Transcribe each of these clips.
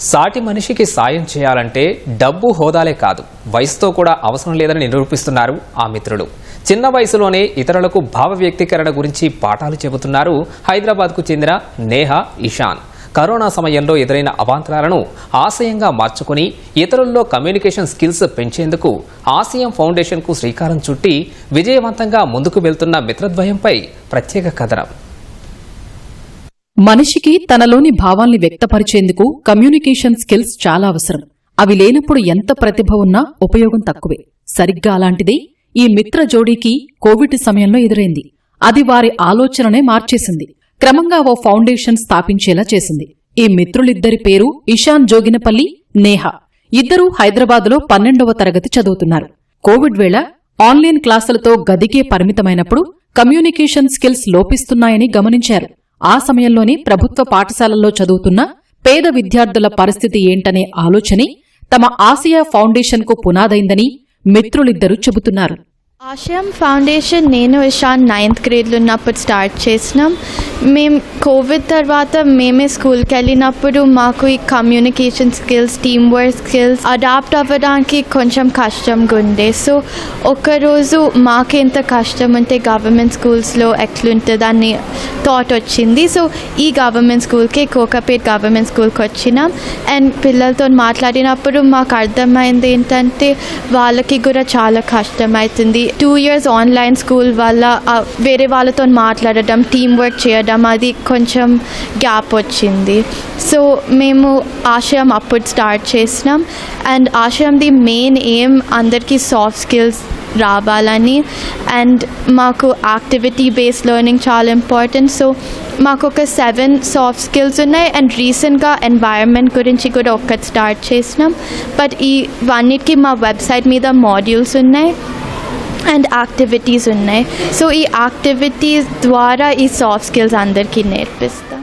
సాటి మనిషికి సాయం చేయాలంటే డబ్బు హోదాలే కాదు. వయసుతో కూడా అవసరం లేదని నిరూపిస్తున్నారు ఆ మిత్రుడు చిన్న వయసులోనే ఇతరులకు భావ వ్యక్తీకరణ గురించి పాఠాలు చెబుతున్నారు హైదరాబాద్కు చెందిన నేహ ఇషాన్. కరోనా సమయంలో ఎదురైన అవాంతరాలను ఆశయంగా మార్చుకుని ఇతరుల్లో కమ్యూనికేషన్ స్కిల్స్ పెంచేందుకు ఆసియం ఫౌండేషన్కు శ్రీకారం చుట్టి విజయవంతంగా ముందుకు వెళ్తున్న మిత్రద్వయంపై ప్రత్యేక కథనం. మనిషికి తనలోని భావాల్ని వ్యక్తపరిచేందుకు కమ్యూనికేషన్ స్కిల్స్ చాలా అవసరం. అవి లేనప్పుడు ఎంత ప్రతిభ ఉన్నా ఉపయోగం తక్కువే. సరిగ్గా అలాంటిదే ఈ మిత్ర జోడీకి కోవిడ్ సమయంలో ఎదురైంది. అది వారి ఆలోచననే మార్చేసింది. క్రమంగా ఓ ఫౌండేషన్ స్థాపించేలా చేసింది. ఈ మిత్రులిద్దరి పేరు ఇషాన్ జోగినపల్లి నేహ. ఇద్దరూ హైదరాబాదులో పన్నెండవ తరగతి చదువుతున్నారు. కోవిడ్ వేళ ఆన్లైన్ క్లాసులతో గదికే పరిమితమైనప్పుడు కమ్యూనికేషన్ స్కిల్స్ లోపిస్తున్నాయని గమనించారు. ఆ సమయంలోనే ప్రభుత్వ పాఠశాలల్లో చదువుతున్న పేద విద్యార్థుల పరిస్థితి ఏంటనే ఆలోచనే తమ ఆసియా ఫౌండేషన్కు పునాదైందని మిత్రులిద్దరూ చెబుతున్నారు. ఆశయం ఫౌండేషన్ నేను ఇషాన్ నైన్త్ గ్రేడ్లో ఉన్నప్పుడు స్టార్ట్ చేసినాం. మేము కోవిడ్ తర్వాత మేమే స్కూల్కి వెళ్ళినప్పుడు మాకు ఈ communication skills team work skills adapt అవ్వడానికి కొంచెం కష్టంగా ఉండే. సో ఒకరోజు మాకు ఎంత కష్టం ఉంటే గవర్నమెంట్ స్కూల్స్లో ఎట్లుంటుంది అని థాట్ వచ్చింది. సో ఈ గవర్నమెంట్ స్కూల్కి కోకపేట్ గవర్నమెంట్ స్కూల్కి వచ్చినాం. అండ్ పిల్లలతో మాట్లాడినప్పుడు మాకు అర్థమైంది ఏంటంటే వాళ్ళకి కూడా చాలా కష్టమవుతుంది టూ ఇయర్స్ ఆన్లైన్ స్కూల్ వల్ల వేరే వాళ్ళతో మాట్లాడడం టీం వర్క్ చేయడం అది కొంచెం గ్యాప్ వచ్చింది. సో మేము ఆశయం అప్పుడు స్టార్ట్ చేసినాం. అండ్ ఆశయంది మెయిన్ ఎయిమ్ అందరికీ సాఫ్ట్ స్కిల్స్ రావాలని. అండ్ మాకు యాక్టివిటీ బేస్డ్ లెర్నింగ్ చాలా ఇంపార్టెంట్ సో మాకు ఒక సెవెన్ సాఫ్ట్ స్కిల్స్ ఉన్నాయి. అండ్ రీసెంట్గా ఎన్వైరన్మెంట్ గురించి కూడా ఒక్కటి స్టార్ట్ చేసినాం. బట్ ఈ వన్నిటికి మా వెబ్సైట్ మీద మాడ్యూల్స్ ఉన్నాయి. అండ్ యాక్టివిటీస్ ఉన్నాయి. సో ఈ యాక్టివిటీస్ ద్వారా ఈ సాఫ్ట్ స్కిల్స్ అందరికీ నేర్పిస్తాం.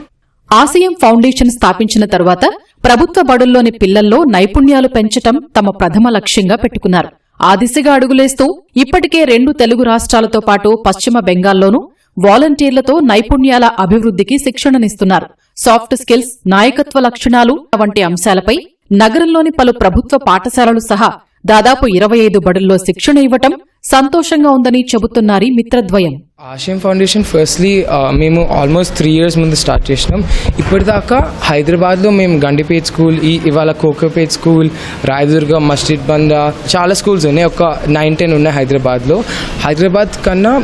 ఆసియం ఫౌండేషన్ స్థాపించిన తర్వాత ప్రభుత్వ బడుల్లోని పిల్లల్లో నైపుణ్యాలు పెంచటం తమ ప్రథమ లక్ష్యంగా పెట్టుకున్నారు. ఆ దిశగా అడుగులేస్తూ ఇప్పటికే రెండు తెలుగు రాష్ట్రాలతో పాటు పశ్చిమ బెంగాల్లోనూ వాలంటీర్లతో నైపుణ్యాల అభివృద్ధికి శిక్షణనిస్తున్నారు. సాఫ్ట్ స్కిల్స్ నాయకత్వ లక్షణాలు వంటి అంశాలపై నగరంలోని పలు ప్రభుత్వ పాఠశాలలు సహా దాదాపు ఇరవై ఐదు బడుల్లో శిక్షణ ఇవ్వటం సంతోషంగా ఉందని చెబుతున్నారు మిత్రద్వయం. ఆశయం ఫౌండేషన్ ఫస్ట్లీ మేము ఆల్మోస్ట్ త్రీ ఇయర్స్ ముందు స్టార్ట్ చేసినాం. ఇప్పటిదాకా హైదరాబాద్లో మేము గండిపేట్ స్కూల్ ఈ ఇవాళ కోకోపేట్ స్కూల్ రాయదుర్గ మస్జిద్ బంద చాలా స్కూల్స్ ఉన్నాయి. ఒక నైన్ టెన్ ఉన్నాయి హైదరాబాద్లో. హైదరాబాద్ కన్నా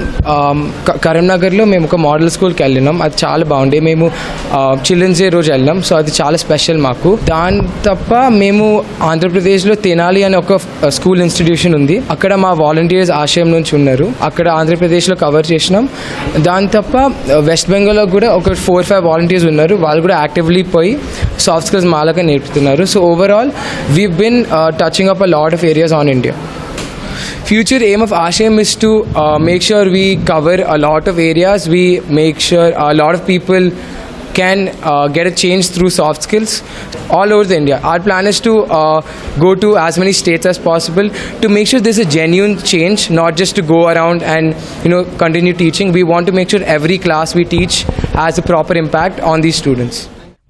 కరీంనగర్లో మేము ఒక మోడల్ స్కూల్కి వెళ్ళినాం. అది చాలా బాగుండే. మేము చిల్డ్రన్స్ డే రోజు వెళ్ళినాం. సో అది చాలా స్పెషల్ మాకు. దాని తప్ప మేము ఆంధ్రప్రదేశ్లో తెనాలి అనే ఒక స్కూల్ ఇన్స్టిట్యూషన్ ఉంది. అక్కడ మా వాలంటీర్స్ ఆశయం నుంచి ఉన్నారు. అక్కడ ఆంధ్రప్రదేశ్లో కవర్ చేసినాం. దాని తప్ప uh, వెస్ట్ బెంగాల్లో కూడా ఒక ఫోర్ ఫైవ్ వాలంటీర్స్ ఉన్నారు. వాళ్ళు కూడా యాక్టివ్లీ పోయి సాఫ్ట్ స్కిల్స్ మాలగా నేర్పుతున్నారు. So overall we been touching up a lot of areas on India future aim of ఆశయం is to uh, make sure we cover a lot of areas. We make sure a lot of people can uh, get a change through soft skills all over the india our plan is to uh, go to as many states as possible to make sure there's a genuine change not just to go around and you know continue teaching we want to make sure every class we teach has a proper impact on these students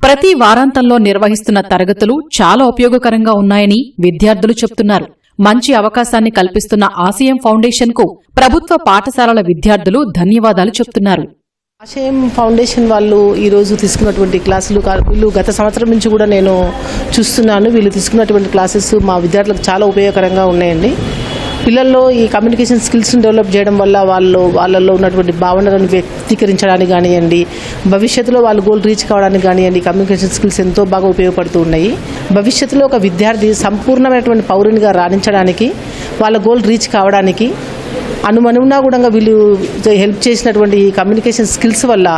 ప్రతి వారాంతంలో నిర్వహిస్తున్న తరగతులు చాలా ఉపయోగకరంగా ఉన్నాయని విద్యార్థులు చెప్తున్నారు మంచి అవకాశాన్ని కల్పిస్తున్న ఆసియం ఫౌండేషన్కు ప్రభుత్వ పాఠశాలల విద్యార్థులు ధన్యవాదాలు చెప్తున్నారు ఆశయం ఫౌండేషన్ వాళ్ళు ఈరోజు తీసుకున్నటువంటి క్లాసులు వీళ్ళు గత సంవత్సరం నుంచి కూడా నేను చూస్తున్నాను. వీళ్ళు తీసుకున్నటువంటి క్లాసెస్ మా విద్యార్థులకు చాలా ఉపయోగకరంగా ఉన్నాయండి. పిల్లల్లో ఈ కమ్యూనికేషన్ స్కిల్స్ని డెవలప్ చేయడం వల్ల వాళ్ళు వాళ్ళల్లో ఉన్నటువంటి భావనలను వ్యక్తీకరించడానికి కానివ్వండి భవిష్యత్తులో వాళ్ళు గోల్ రీచ్ కావడానికి కానివ్వండి కమ్యూనికేషన్ స్కిల్స్ ఎంతో బాగా ఉపయోగపడుతూ ఉన్నాయి. భవిష్యత్తులో ఒక విద్యార్థి సంపూర్ణమైనటువంటి పౌరునిగా రాణించడానికి వాళ్ళ గోల్ రీచ్ కావడానికి అనుమనున్నా కూడా వీళ్ళు హెల్ప్ చేసినటువంటి కమ్యూనికేషన్ స్కిల్స్ వల్ల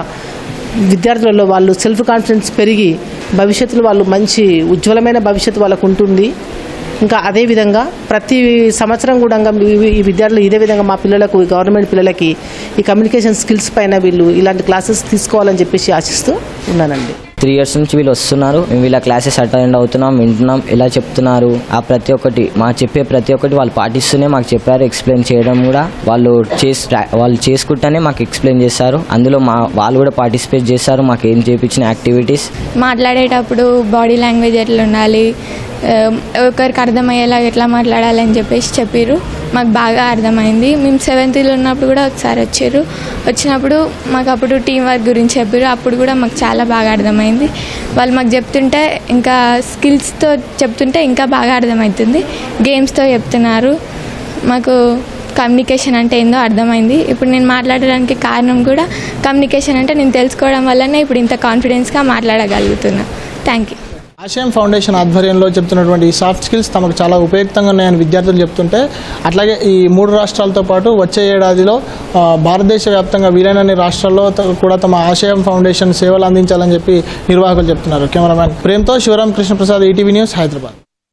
విద్యార్థులలో వాళ్ళు సెల్ఫ్ కాన్ఫిడెన్స్ పెరిగి భవిష్యత్తులో వాళ్ళు మంచి ఉజ్వలమైన భవిష్యత్తు వాళ్ళకు ఉంటుంది ఇంకా అదే విధంగా ప్రతి సంవత్సరం కూడా ఈ విద్యార్థులు ఇదే విధంగా మా పిల్లలకు గవర్నమెంట్ పిల్లలకి ఈ కమ్యూనికేషన్ స్కిల్స్ పైన వీళ్ళు ఇలాంటి క్లాసెస్ తీసుకోవాలని చెప్పేసి ఆశిస్తూ ఉన్నానండి. త్రీ ఇయర్స్ నుంచి వీళ్ళు వస్తున్నారు. మేము వీళ్ళ క్లాసెస్ అటెండ్ అవుతున్నాం వింటున్నాం. ఇలా చెప్తున్నారు? ఆ ప్రతి ఒక్కటి మా చెప్పే ప్రతి ఒక్కటి వాళ్ళు పాటిస్తూనే మాకు చెప్పారు ఎక్స్ప్లెయిన్ చేయడం కూడా. వాళ్ళు చేసి వాళ్ళు చేసుకుంటానే మాకు ఎక్స్ప్లెయిన్ చేస్తారు. అందులో మా వాళ్ళు కూడా పార్టిసిపేట్ చేస్తారు. మాకు ఏం చేయించిన యాక్టివిటీస్ మాట్లాడేటప్పుడు బాడీ లాంగ్వేజ్ ఎట్లా ఉండాలి ఒకరికి అర్థమయ్యేలా ఎట్లా మాట్లాడాలని చెప్పేసి చెప్పారు మాకు బాగా అర్థమైంది. మేము సెవెంత్లో ఉన్నప్పుడు కూడా ఒకసారి వచ్చారు. వచ్చినప్పుడు మాకు అప్పుడు టీం వర్క్ గురించి చెప్పారు అప్పుడు కూడా మాకు చాలా బాగా అర్థమైంది. వాళ్ళు మాకు చెప్తుంటే ఇంకా స్కిల్స్తో చెప్తుంటే ఇంకా బాగా అర్థమవుతుంది గేమ్స్తో చెప్తున్నారు. మాకు కమ్యూనికేషన్ అంటే ఏందో అర్థమైంది. ఇప్పుడు నేను మాట్లాడడానికి కారణం కూడా కమ్యూనికేషన్ అంటే నేను తెలుసుకోవడం వల్లనే ఇప్పుడు ఇంత కాన్ఫిడెన్స్గా మాట్లాడగలుగుతున్నా. థ్యాంక్ యూ ఆశయం ఫౌండేషన్ ఆధ్వర్యంలో చెప్తున్నటువంటి ఈ సాఫ్ట్ స్కిల్స్ తమకు చాలా ఉపయుక్తంగా ఉన్నాయని విద్యార్థులు చెప్తుంటే అట్లాగే ఈ మూడు రాష్ట్రాలతో పాటు వచ్చే ఏడాదిలో భారతదేశ వ్యాప్తంగా వీలైనన్ని రాష్ట్రాల్లో కూడా తమ ఆశయం ఫౌండేషన్ సేవలు అందించాలని చెప్పి నిర్వాహకులు చెప్తున్నారు. కెమెరామ్యాన్ ప్రేమ్తో శివరామ్ కృష్ణప్రసాద్ ఈటీవీ న్యూస్ హైదరాబాద్.